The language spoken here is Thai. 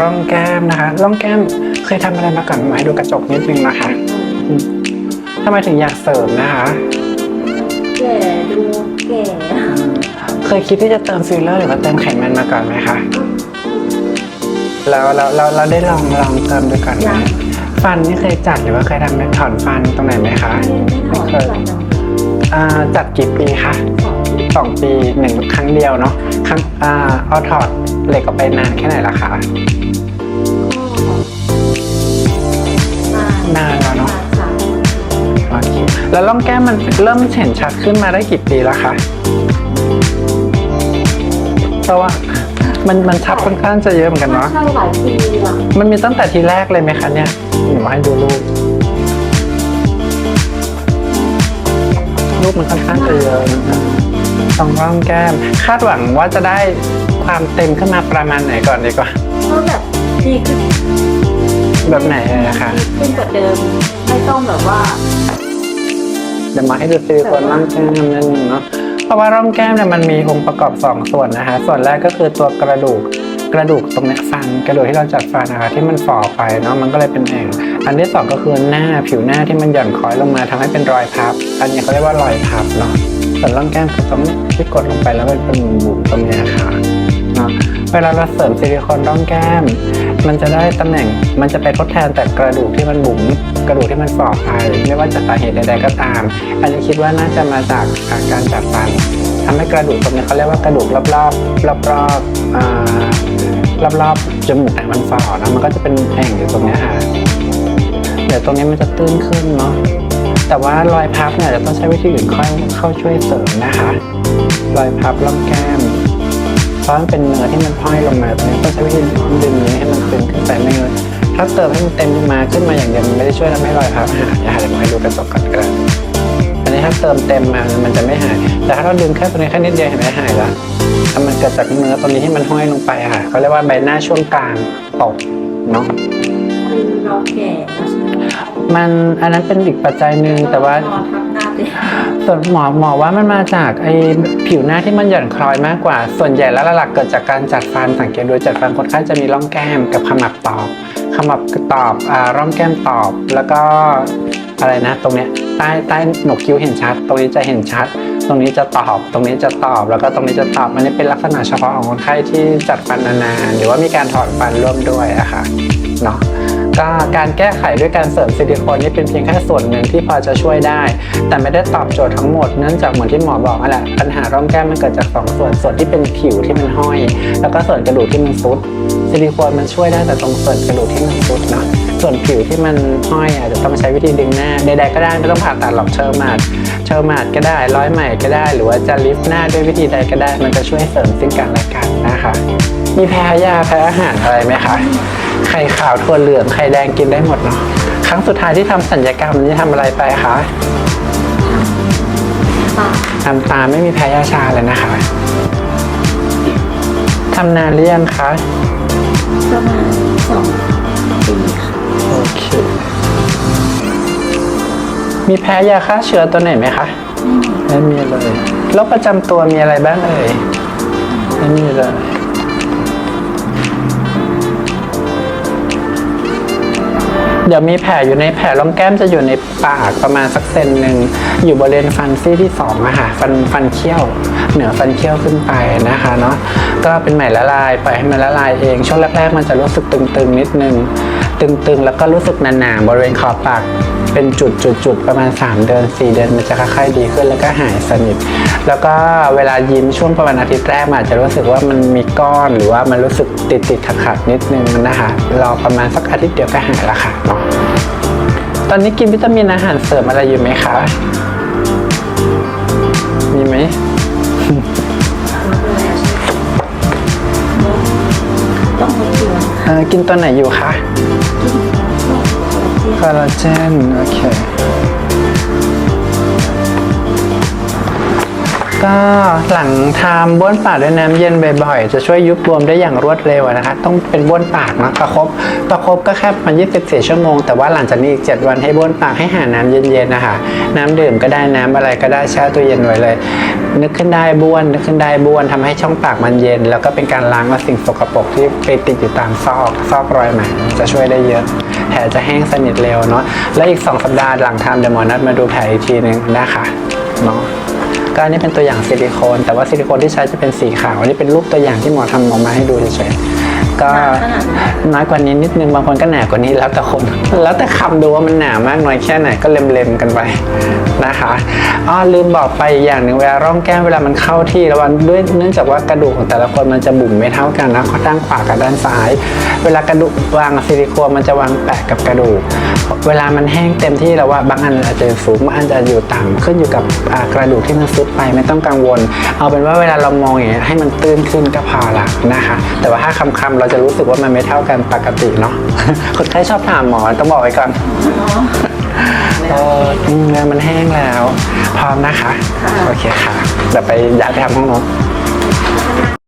ร่องแก้มนะคะ ร่องแก้มเคยทำอะไรมาก่อนไหมดูกระจกนิดนึงนะคะอืมทำไมถึงอยากเสริมนะคะ แก่ดูแก่เคยคิดที่จะเติมฟิลเลอร์หรือว่าเติมไขมันมาก่อนไหมคะ แล้วเราเราเราได้ลองลองเติมดูก่อนไหมฟันนี่เคยจัดหรือว่าเคยทำไหมถอนฟันตรงไหนไหมคะ ไม่ไม่ถอนไม่จังอ่าจัดกี่ปีคะ สอง ปีสองปีหนึ่งครั้งเดียวเนาะครั้งอ่าเอาถอดเหล็กออกไปนานแค่ไหนละคะนานแล้วเนอะสามโอเคแล้วร่องแก้มมันเริ่มเห็นชัดขึ้นมาได้กี่ปีแล้วคะเพราะว่ามันมันชัดค่อนข้างจะเยอะเหมือนกันเนาะใช่หลายปีละมันมีตั้งแต่ทีแรกเลยไหมคะเนี่ยหนูมาให้ดูรูปรูปมันค่อนข้างจะเยอะนะ ตรงร่องแก้ม คาดหวังว่าจะได้ความเต็มขึ้นมาประมาณไหนก่อนดีกว่า ก็แบบดีขึ้นแบบไหนอะคะดีขึ้นกว่าเดิม ไม่ต้องแบบว่า เดี๋ยวมาให้ดูซิลิโคนร่องแก้มนิดนึงเนาะเพราะว่าร่องแก้มเนี่ยมันมีองค์ประกอบ2ส่วนนะคะ ส่วนแรกก็คือตัวกระดูกกระดูกตรงเนี้ยฟันกระดูกที่เราจัดฟันนะคะที่มันฝ่อไปเนาะมันก็เลยเป็นแอ่งอันที่สองก็คือหน้าผิวหน้าที่มันหย่อนคล้อยลงมาทำให้เป็นรอยพับ อันนี้เขาเรียกว่ารอยพับเนาะ ส่วนร่องแก้มคือตรงที่กดลงไปแล้วมันเป็นบุ๋มตรงนี้ค่ะเนาะเวลาเราเสริมซิลิโคนร่องแก้ม มันจะได้ตำแหน่งมันจะไปทดแทนแต่กระดูกที่มันบุ๋มกระดูกที่มันฝ่อไปไม่ว่าจะสาเหตุใดๆก็ตาม อันนี้คิดว่าน่าจะมาจากอาการจัดฟันทำให้กระดูกตรงนี้เขาเรียกว่ากระดูกรอบๆรอบๆอ่ารอบๆจมูกเนี่มันฝ่อนะมันก็จะเป็นแอ่งอยู่ตรงนี้ค่ะเดี๋ยวตรงนี้มันจะตื้นขึ้นเนาะ แต่ว่ารอยพับเนี่ยจะต้องใช้วิธีอื่นค่อยเข้าช่วยเสริมนะคะ รอยพับร่องแก้มเพราะมันเป็นเนื้อที่มันห้อยลงมาตรงนี้ต้องใช้วิธีดึงนี้ให้มันตึงขึ้นไปไม่งั้นถ้าเติมให้มันเต็มมาขึ้นมาอย่างเดียวมันไม่ได้ช่วยทำให้รอยพับหายอย่าหาเดี๋ยวมาดูกระจกก่อนก็ได้อันนี้ถ้าเติมเต็มมามันจะไม่หาย แต่ถ้าเราดึงแค่ตรงนี้แค่นิดเดียวเห็นไหมหายล้วถ้ามันเกิดจากเนื้อตรงนี้ที่มันห้อยลงไปอะค่ะเขาเรียกว่าใบหน้าช่วงกลางตกเนาะ คือเราแก่แล้วใช่ไหมมันอันนั้นเป็นอีกปัจจัยหนึ่งแต่ว่า นอนทับหน้าเต็มส่วนหมอหมอว่ามันมาจากไอ้ผิวหน้าที่มันหย่อนคล้อยมากกว่า ส่วนใหญ่แล้วหลักๆเกิดจากการจัดฟันสังเกตดูจัดฟันคนไข้จะมีร่องแก้มกับขมับตอบขมับตอบอ่าร่องแก้มตอบ แล้วก็อะไรนะ ตรงเนี้ยใต้ใต้หนกคิ้วเห็นชัด ตรงนี้จะเห็นชัด ตรงนี้จะตอบ ตรงนี้จะตอบ แล้วก็ตรงนี้จะตอบอันนี้เป็นลักษณะเฉพาะของคนไข้ที่จัดฟันนานๆหรือว่ามีการถอนฟันร่วมด้วยอะค่ะเนาะ ก็การแก้ไขด้วยการเสริมซิลิโคนนี่เป็นเพียงแค่ส่วนหนึ่งที่พอจะช่วยได้ แต่ไม่ได้ตอบโจทย์ทั้งหมดเนื่องจากเหมือนที่หมอบอกนั่นแหละปัญหาร่องแก้มมันเกิดจากสองส่วนส่วนที่เป็นผิวที่มันห้อย แล้วก็ส่วนกระดูกที่มันซุดซิลิโคนมันช่วยได้แต่ตรงส่วนกระดูกที่มันซุดเนาะส่วนผิวที่มันห้อยอาจจะต้องใช้วิธีดึงหน้าใดๆก็ได้ไม่ต้องผ่าตัดหรอกเชิ่มมาก เชอร์มาดก็ได้ร้อยใหม่ก็ได้ หรือว่าจะลิฟต์หน้าด้วยวิธีใดก็ได้ มันจะช่วยเสริมซึ่งกันและกันนะคะ มีแพ้ยาแพ้อาหารอะไรไหมคะไข่ขาวถั่วเหลืองไข่แดงกินได้หมดเนาะครั้งสุดท้ายที่ทำสัญญกรรมนี่ทำอะไรไปคะปาทำตาไม่มีแพ้ยาชาเลยนะคะทำนานหรือยังคะประมาณสองปี มีแพ้ยาฆ่าเชื้อตัวไหนไหมคะไม่มีเลยโรคประจำตัวมีอะไรบ้างเอ่ยไม่มีเลยเดี๋ยวมีแผลอยู่ในแผลร่องแก้มจะอยู่ในปากประมาณสักเซนหนึ่งอยู่บริเวณฟันซี่ที่สองอะค่ะฟันฟันเคี้ยว เหนือฟันเคี้ยวขึ้นไปนะคะเนาะก็เป็นไหมละลายปล่อยให้มันละลายเอง ช่วงแรกๆมันจะรู้สึกตึงๆนิดนึง ตึงๆ แล้วก็รู้สึกหนาๆบริเวณขอบปากเป็นจุดๆๆประมาณ 3 เดือน 4 เดือนมันจะค่อยๆดีขึ้นแล้วก็หายสนิท แล้วก็เวลายิ้มช่วงประมาณอาทิตย์แรกมันอาจจะรู้สึกว่ามันมีก้อนหรือว่ามันรู้สึกติดๆขัดๆนิดนึงนะคะรอประมาณสักอาทิตย์เดียวก็หายละค่ะเนาะตอนนี้กินวิตามินอาหารเสริมอะไรอยู่ไหมคะ มีไหมต้องมาเตือนเอ่อกินตัวไหนอยู่คะ คอลลาเจน โอเคก็หลังทำบ้วนปากด้วยน้ำเย็นบ่อยๆ จะช่วยยุบบวมได้อย่างรวดเร็วนะคะ ต้องเป็นบ้วนปากนะประคบประคบก็แค่มัน24 ชั่วโมง แต่ว่าหลังจากนี้อีก 7 วันให้บ้วนปากให้หาน้ำเย็นๆนะคะน้ำดื่มก็ได้น้ำอะไรก็ได้แช่ตู้เย็นไว้เลย นึกขึ้นได้บ้วนนึกขึ้นได้บ้วนทำให้ช่องปากมันเย็น แล้วก็เป็นการล้างเอาสิ่งสกปรกที่ไปติดอยู่ตามซอกซอกรอยหมจะช่วยได้เยอะ แผลจะแห้งสนิทเร็วเนาะและอีก 2 สัปดาห์หลังทำเดี๋ยวหมอนัดมาดูแผลอีกทีนึงนะคะเนาะก็อันนี้เป็นตัวอย่างซิลิโคน แต่ว่าซิลิโคนที่ใช้จะเป็นสีขาวอันนี้เป็นรูปตัวอย่างที่หมอทำออกมาให้ดูเฉยๆ ก็ขนาดไหนน้อยกว่านี้นิดนึงบางคนก็หนากว่านี้แล้วแต่คน แล้วแต่คำดูว่ามันหนามากน้อยแค่ไหนก็เล็มๆกันไปนะคะอ้อลืมบอกไปอีกอย่างหนึ่งเวลาร่องแก้มเวลามันเข้าที่แล้วมันด้วยเนื่องจากว่ากระดูกของแต่ละคนมันจะบุ๋มไม่เท่ากันนะด้านขวากับด้านซ้าย เวลากระดูกวางซิลิโคนมันจะวางแปะกับกระดูก เวลามันแห้งเต็มที่แล้วว่าบางอันอาจจะสูงบางอันจะอยู่ต่ำขึ้นอยู่กับอ่ากระดูกที่มันซุดไปไม่ต้องกังวล เอาเป็นว่าเวลาเรามองอย่างเงี้ยให้มันตื้นขึ้นก็พอละนะคะ แต่ว่าถ้าคำๆเราจะรู้สึกว่ามันไม่เท่ากันปกติเนาะคนไข้ชอบถามหมอต้องบอกไว้ก่อนอ๋อเอออืมเนื้อมันแห้งแล้ว พร้อมนะคะค่ะโอเคค่ะเดี๋ยวไปย้ายไปทำห้องโน้น